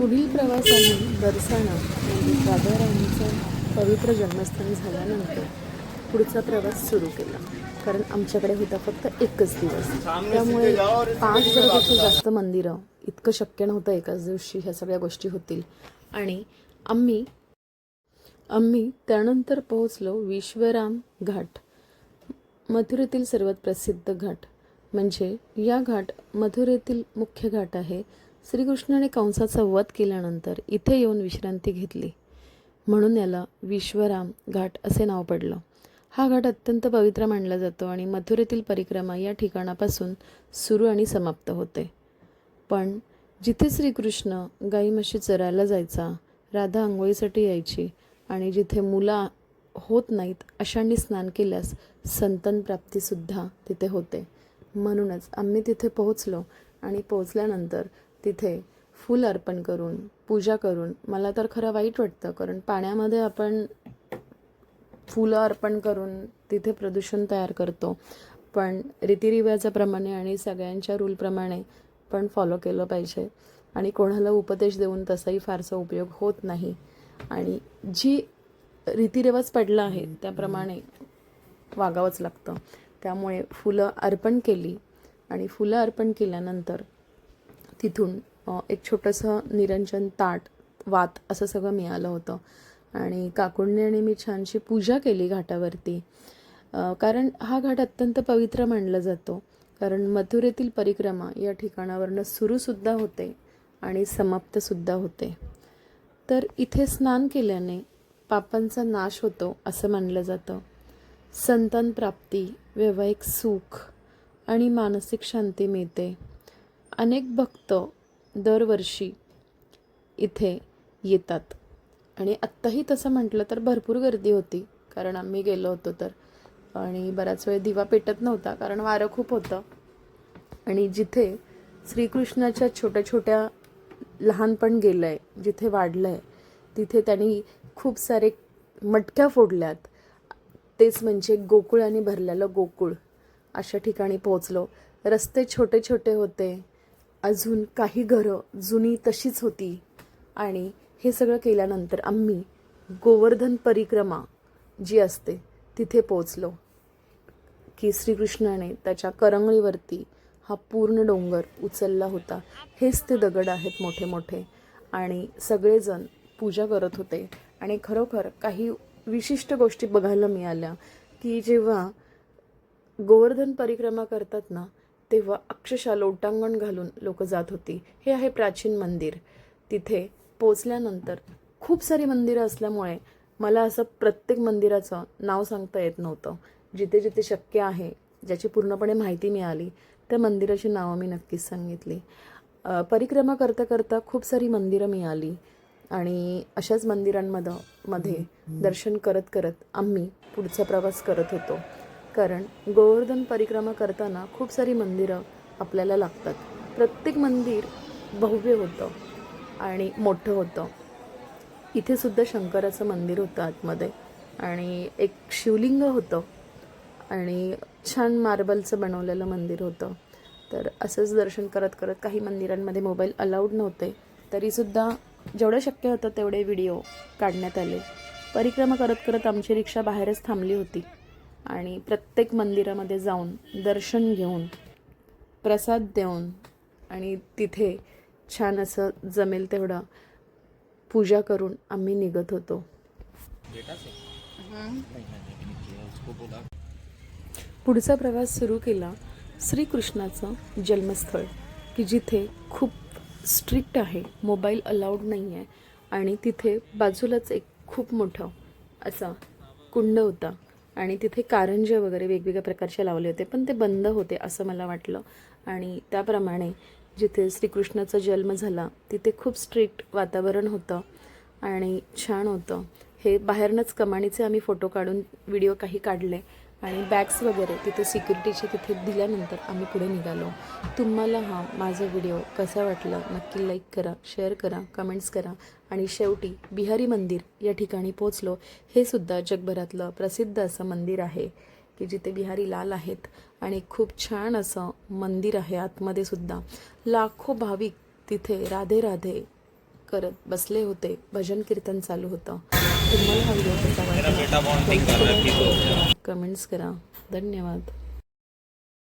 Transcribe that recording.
पुढील प्रवासाने बरसाणा म्हणजे राधाराणीचं पवित्र जन्मस्थान झाल्यानंतर पुढचा प्रवास सुरू केला. कारण आमच्याकडे होता फक्त एकच दिवस. त्यामुळे पाच हजारापेक्षा जास्त मंदिरं इतकं शक्य नव्हतं एकाच दिवशी ह्या सगळ्या गोष्टी होतील. आणि आम्ही आम्ही त्यानंतर पोहोचलो विश्वराम घाट. मथुरेतील सर्वात प्रसिद्ध घाट. म्हणजे या घाट मथुरेतील मुख्य घाट आहे. श्रीकृष्णाने कंसाचा वध केल्यानंतर इथे येऊन विश्रांती घेतली. म्हणून याला विश्वराम घाट असे नाव पडलं. हा घाट अत्यंत पवित्र मानला जातो आणि मथुरेतील परिक्रमा या ठिकाणापासून सुरू आणि समाप्त होते. पण जिथे श्रीकृष्ण गाई म्हशी चरायला जायचा राधा आंघोळीसाठी यायची आणि जिथे मुलं होत नाहीत अशांनी स्नान केल्यास संतन प्राप्तीसुद्धा तिथे होते. म्हणूनच आम्ही तिथे पोहोचलो आणि पोहोचल्यानंतर तिथे फूल अर्पण करून पूजा करून मला तर खरं वाईट वाटतं कारण पाण्यामध्ये आपण फुलं अर्पण करून तिथे प्रदूषण तयार करतो. पण रीतिरिवाजाप्रमाणे आणि सगळ्यांच्या रूलप्रमाणे पण फॉलो केलं पाहिजे. आणि कोणाला उपदेश देऊन तसाही फारसा उपयोग होत नाही. आणि जी रीतिरिवाज पडला आहे त्याप्रमाणे वागावंच लागतं. त्यामुळे फुलं अर्पण केली आणि फुलं अर्पण केल्यानंतर तिथून एक छोटंसं निरंजन ताट वात असं सगळं मिळालं होतं. आणि काकुंनी आणि मी छानशी पूजा केली घाटावरती. कारण हा घाट अत्यंत पवित्र मानला जातो. कारण मथुरेतील परिक्रमा या ठिकाणावरनं सुरूसुद्धा होते आणि समाप्तसुद्धा होते. तर इथे स्नान केल्याने पापांचा नाश होतो असं मानलं जातं. संतान प्राप्ती वैवाहिक सुख आणि मानसिक शांती मिळते. अनेक भक्त दरवर्षी इथे येतात. आणि आत्ताही तसं म्हटलं तर भरपूर गर्दी होती. कारण आम्ही गेलो होतो तर. आणि बराच वेळ दिवा पेटत नव्हता कारण वारं खूप होतं. आणि जिथे श्रीकृष्णाच्या छोट्या छोट्या लहानपण गेलं आहे जिथे वाढलं आहे तिथे त्यांनी खूप सारे मटक्या फोडल्यात. तेच म्हणजे गोकुळाने भरलेलं गोकुळ. अशा ठिकाणी पोहोचलो. रस्ते छोटे छोटे होते. अजून काही घरं जुनी तशीच होती. आणि हे सगळं केल्यानंतर आम्ही गोवर्धन परिक्रमा जी असते तिथे पोचलो की श्रीकृष्णाने त्याच्या करंगळीवरती हा पूर्ण डोंगर उचलला होता. हेच ते दगड आहेत मोठे मोठे आणि सगळेजण पूजा करत होते. आणि खरोखर काही विशिष्ट गोष्टी बघायला मिळाल्या की जेव्हा गोवर्धन परिक्रमा करतात ना तेव्हा अक्षरशः लोटांगण घालून लोक जात होती. हे आहे प्राचीन मंदिर. तिथे पोचल्यानंतर खूप सारी मंदिरं असल्यामुळे मला असं प्रत्येक मंदिराचं नाव सांगता येत नव्हतं. जिथे जिथे शक्य आहे ज्याची पूर्णपणे माहिती मिळाली त्या मंदिराची नावं मी नक्कीच सांगितली. परिक्रमा करता करता खूप सारी मंदिरं मिळाली आणि अशाच मंदिरांमध्ये मध्ये दर्शन करत करत आम्ही पुढचा प्रवास करत होतो. कारण गोवर्धन परिक्रमा करताना खूप सारी मंदिरं आपल्याला लागतात. प्रत्येक मंदिर भव्य होतं आणि मोठं होतं. इथे सुद्धा शंकराचं मंदिर होतं आतमध्ये. आणि एक शिवलिंग होतं आणि छान मार्बलचं बनवलेलं मंदिर होतं. तर असंच दर्शन करत करत काही मंदिरांमध्ये मोबाईल अलाउड नव्हते. तरीसुद्धा जेवढं शक्य होतं तेवढे व्हिडिओ काढण्यात आले. परिक्रमा करत करत आमची रिक्षा बाहेरच थांबली होती. आणि प्रत्येक मंदिरामध्ये जाऊन दर्शन घेऊन प्रसाद देऊन आणि तिथे छान असं जमेल तेवढं पूजा करून आम्ही निघत होतो. पुढचा प्रवास सुरू केला श्रीकृष्णाचं जन्मस्थळ की जिथे खूप स्ट्रिक्ट आहे मोबाईल अलाउड नाही आहे आणि तिथे बाजूलाच एक खूप मोठं असा कुंड होता. आणि तिथे कारंजे वगैरे वेगवेगळ्या प्रकारचे लावले होते पण ते बंद होते असं मला वाटलं. आणि त्याप्रमाणे जिथे श्रीकृष्णाचा जन्म झाला तिथे खूप स्ट्रिक्ट वातावरण होतं आणि छान होतं. हे बाहेरनंच कमाणीचे आम्ही फोटो काढून व्हिडिओ काही काढले. आणि बॅग्स वगैरे तिथे सिक्युरिटीचे तिथे दिल्यानंतर आम्ही पुढे निघालो. तुम्हाला हा माझा व्हिडिओ कसा वाटला? नक्की लाईक करा शेअर करा कमेंट्स करा आणि शेवटी बिहारी मंदिर या ठिकाणी पोचलो हे सुद्धा जगभरातलं प्रसिद्ध असं मंदिर आहे की जिथे बिहारी लाल आहेत आणि खूप छान असं मंदिर आहे आतमध्ये सुद्धा. लाखो भाविक तिथे राधे राधे करत बसले होते. भजन कीर्तन चालू होतं. तुम्हाला हा व्हिडिओ कसा वाटला कमेंट्स करा. धन्यवाद.